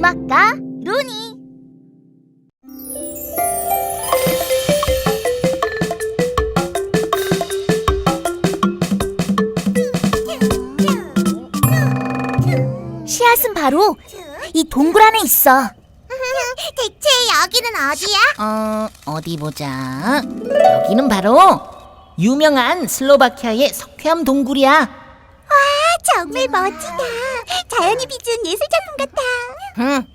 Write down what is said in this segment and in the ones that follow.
음악가 루니 씨앗은 바로 이 동굴 안에 있어. 대체 여기는 어디야? 어, 어디 보자. 여기는 바로 유명한 슬로바키아의 석회암 동굴이야. 아, 정말 멋지다. 자연이 빚은 예술 작품 같아. 흠,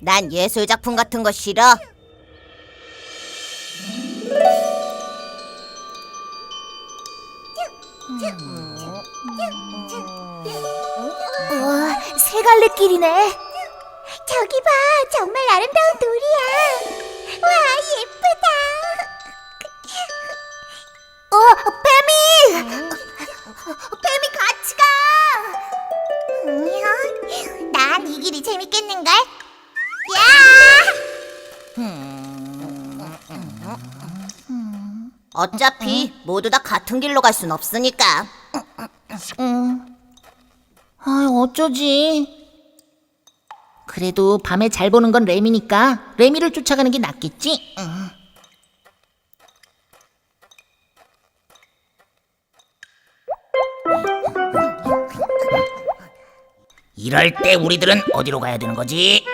난 예술 작품 같은 거 싫어. 우와, 세 갈래 길이네. 저기 봐, 정말 아름다운 돌이야. 와, 예쁘다. 어, 뱀이! 뱀이 같이 가! 난 이 길이 재밌겠는걸? 야! 어차피 모두 다 같은 길로 갈 순 없으니까. 아, 어쩌지? 그래도 밤에 잘 보는 건 레미니까 레미를 쫓아가는 게 낫겠지? 응. 이럴 때 우리들은 어디로 가야 되는 거지?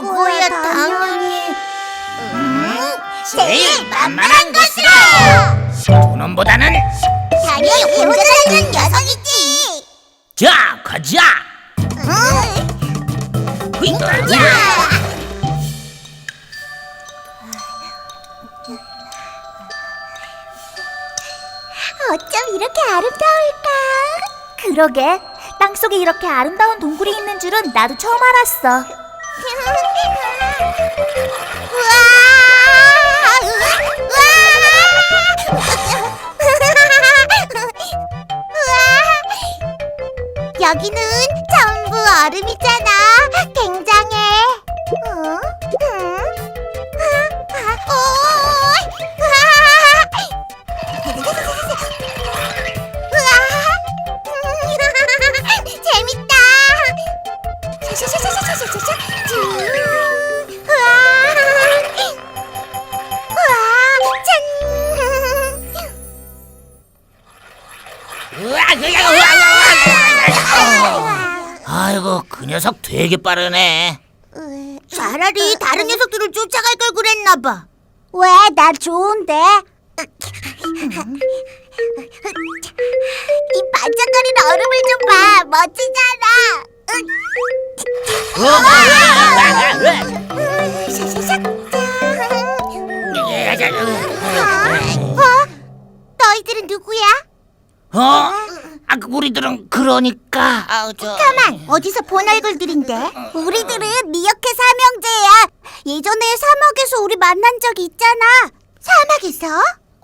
그거야, 당연히. 제일 만만한 곳으로! 두 놈보다는 당연히 혼자 다니는 녀석이지. 자, 가자! 휘, 어쩜 이렇게 아름다울까? 그러게, 땅속에 이렇게 아름다운 동굴이 있는 줄은 나도 처음 알았어. 우와! 여기는 전부 얼음이잖아. 아이고, 그 녀석 되게 빠르네. 차라리 다른 녀석들을 쫓아갈 걸 그랬나 봐. 왜? 나 좋은데. 이 반짝거리는 얼음을 좀 봐. 멋지잖아. 어? 너희들은 누구야? 어? 아, 그 우리들은 그러니까. 아, 저. 가만 어디서 본 얼굴들인데? 우리들은 미어캣 삼형제야. 예전에 사막에서 우리 만난 적 있잖아. 사막에서?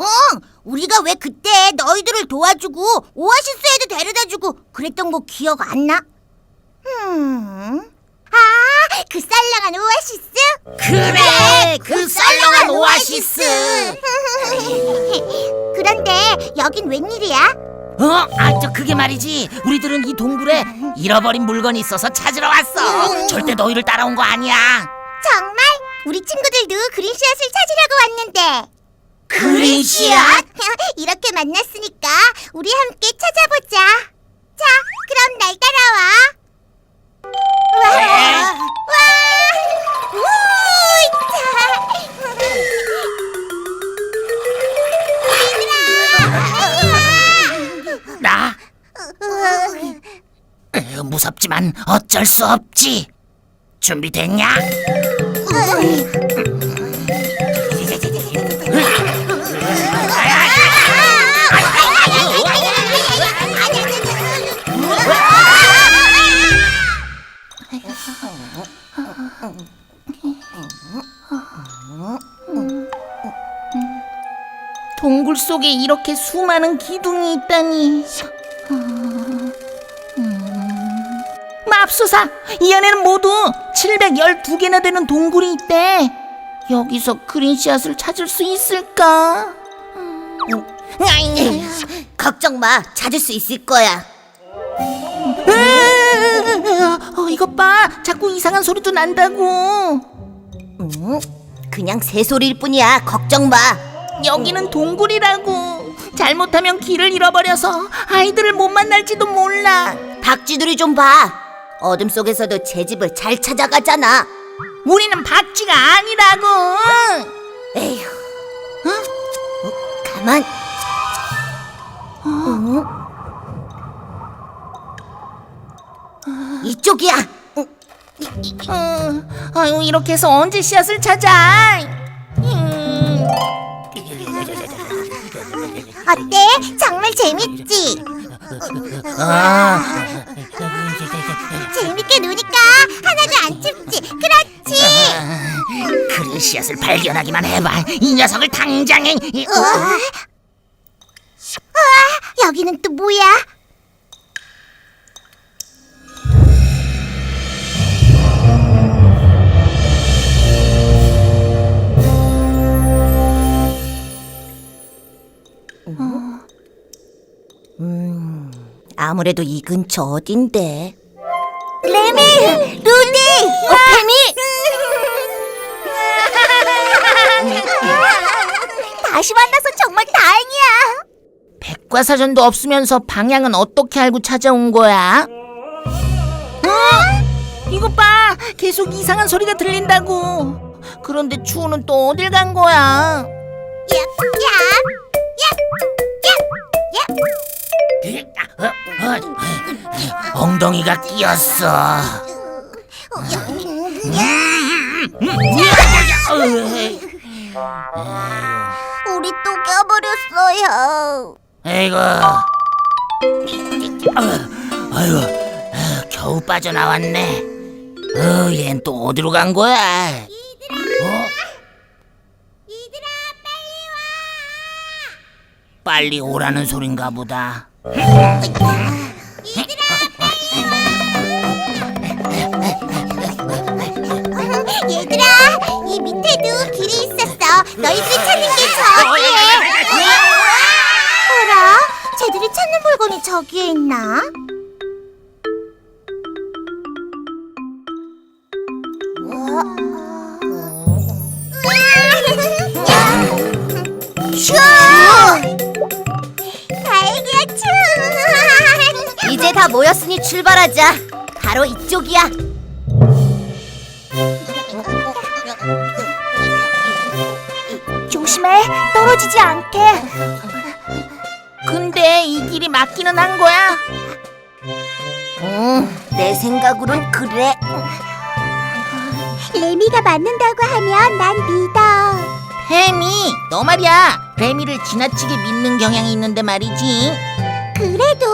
응. 우리가 왜 그때 너희들을 도와주고 오아시스에도 데려다주고 그랬던 거 기억 안 나? 음. 아, 그 썰렁한 오아시스? 그래, 그 썰렁한 오아시스. 그런데 여긴 웬일이야? 어? 아, 저 그게 말이지. 우리들은 이 동굴에 잃어버린 물건이 있어서 찾으러 왔어. 절대 너희를 따라온 거 아니야. 정말? 우리 친구들도 그린씨앗을 찾으려고 왔는데. 그린 씨앗? 이렇게 만났으니까 우리 함께 찾아보자. 무섭지만 어쩔 수 없지. 준비됐냐? 동굴 속에 이렇게 수많은 기둥이 있다니. 음. 맙소사! 이 안에는 모두 712개나 되는 동굴이 있대. 여기서 그린 씨앗을 찾을 수 있을까? 아이, 걱정 마, 찾을 수 있을 거야. 어, 이것 봐. 자꾸 이상한 소리도 난다고. 응? 그냥 새소리일 뿐이야. 걱정 마. 여기는 동굴이라고. 잘못하면 길을 잃어버려서 아이들을 못 만날지도 몰라. 박쥐들이 좀 봐. 어둠 속에서도 제 집을 잘 찾아가잖아. 우리는 박쥐가 아니라고. 에휴. 어? 어, 가만. 어? 이쪽이야. 어, 어, 아유 이렇게 해서 언제 씨앗을 찾아? 음, 어때? 정말 재밌지? 아, 재밌게 노니까 하나도 안 춥지? 그렇지? 그린 씨앗을 발견하기만 해봐. 이 녀석을 당장에. 어? 우와, 여기는 또 뭐야? 음, 아무래도 이 근처 어딘데? 레미! 루디! 어, 페미! 다시 만나서 정말 다행이야. 백과사전도 없으면서 방향은 어떻게 알고 찾아온 거야? 어? 이것 봐, 계속 이상한 소리가 들린다고. 그런데 추우는 또 어딜 간 거야? 얍, 얍, 얍, 얍. 엉덩이가 끼었어. 우리 또 껴버렸어요. 에이구. 아유, 겨우 빠져나왔네. 어, 얜 또 어디로 간 거야? 어? 빨리 오라는 소린가 보다. 얘들아, 이 밑에도 길이 있었어. 너희들이 찾는 게 저기에. 어라? 쟤들이 찾는 물건이 저기에 있나? 다 모였으니 출발하자. 바로 이쪽이야. 조심해, 떨어지지 않게. 근데 이 길이 맞기는 한 거야? 응, 내 생각으론 그래. 레미가 맞는다고 하면 난 믿어. 혜미, 너 말이야. 레미를 지나치게 믿는 경향이 있는데 말이지. 그래도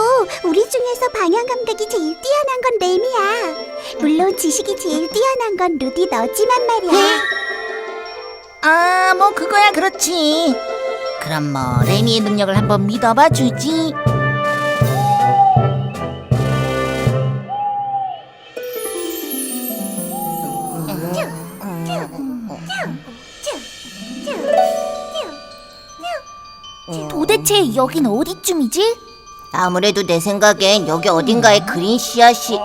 우리 중에서 방향 감각이 제일 뛰어난 건 레미야. 물론 지식이 제일 뛰어난 건 루디 너지만 말이야. 아, 뭐 그거야 그렇지. 그럼 뭐 레미의 능력을 한번 믿어봐 주지. 도대체 여긴 어디쯤이지? 아무래도 내 생각엔 여기 어딘가에 그린 씨앗이.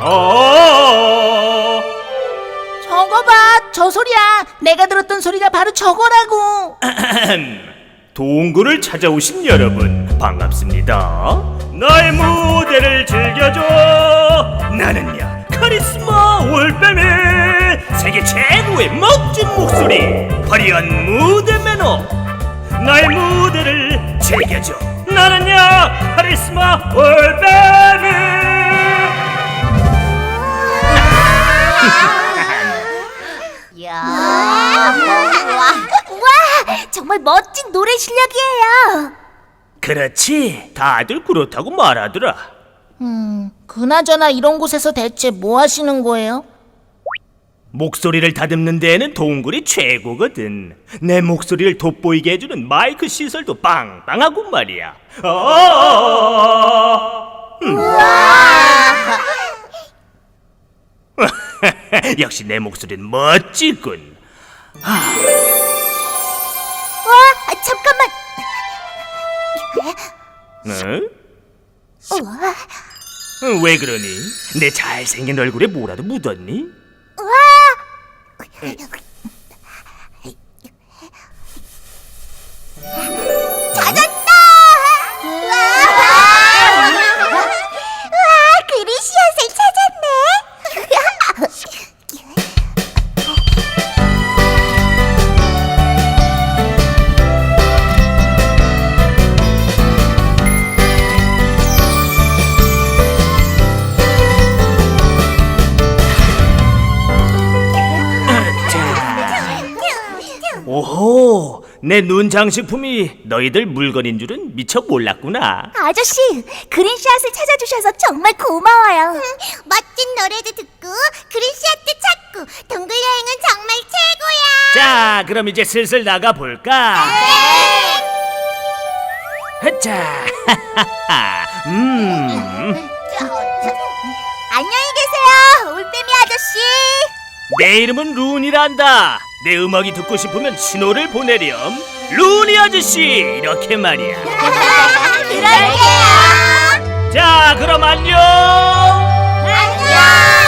어, 저거 봐, 저 소리야. 내가 들었던 소리가 바로 저거라고. 동굴을 찾아오신 여러분 반갑습니다. 나의 무대를 즐겨줘. 나는야 카리스마 올빼미 세계 최고의 멋진 목소리 화려한 무대 매너 나의 무대를 즐겨줘. 나는야 카리스마 올빼미. 와, 정말 멋진 노래 실력이에요. 그렇지 다들 그렇다고 말하더라. 음, 그나저나 이런 곳에서 대체 뭐 하시는 거예요? 목소리를 다듬는 데에는 동굴이 최고거든. 내 목소리를 돋보이게 해주는 마이크 시설도 빵빵하고 말이야. 어. 음. 역시 내 목소리는 멋지군. 와, 잠깐만. 응? 우와, 어, 왜 그러니? 내 잘생긴 얼굴에 뭐라도 묻었니? 우와. 내 눈 장식품이 너희들 물건인 줄은 미처 몰랐구나. 아저씨, 그린샷을 찾아주셔서 정말 고마워요. 멋진 노래도 듣고 그리시앗도 찾고 동굴 여행은 정말 최고야. 자, 그럼 이제 슬슬 나가 볼까? 네. 자, 음, 안녕히 계세요, 올빼미 아저씨. 내 이름은 룬이란다. 내 음악이 듣고 싶으면 신호를 보내렴. 루니 아저씨 이렇게 말이야. 그럴게요. 자, 그럼 안녕. 안녕.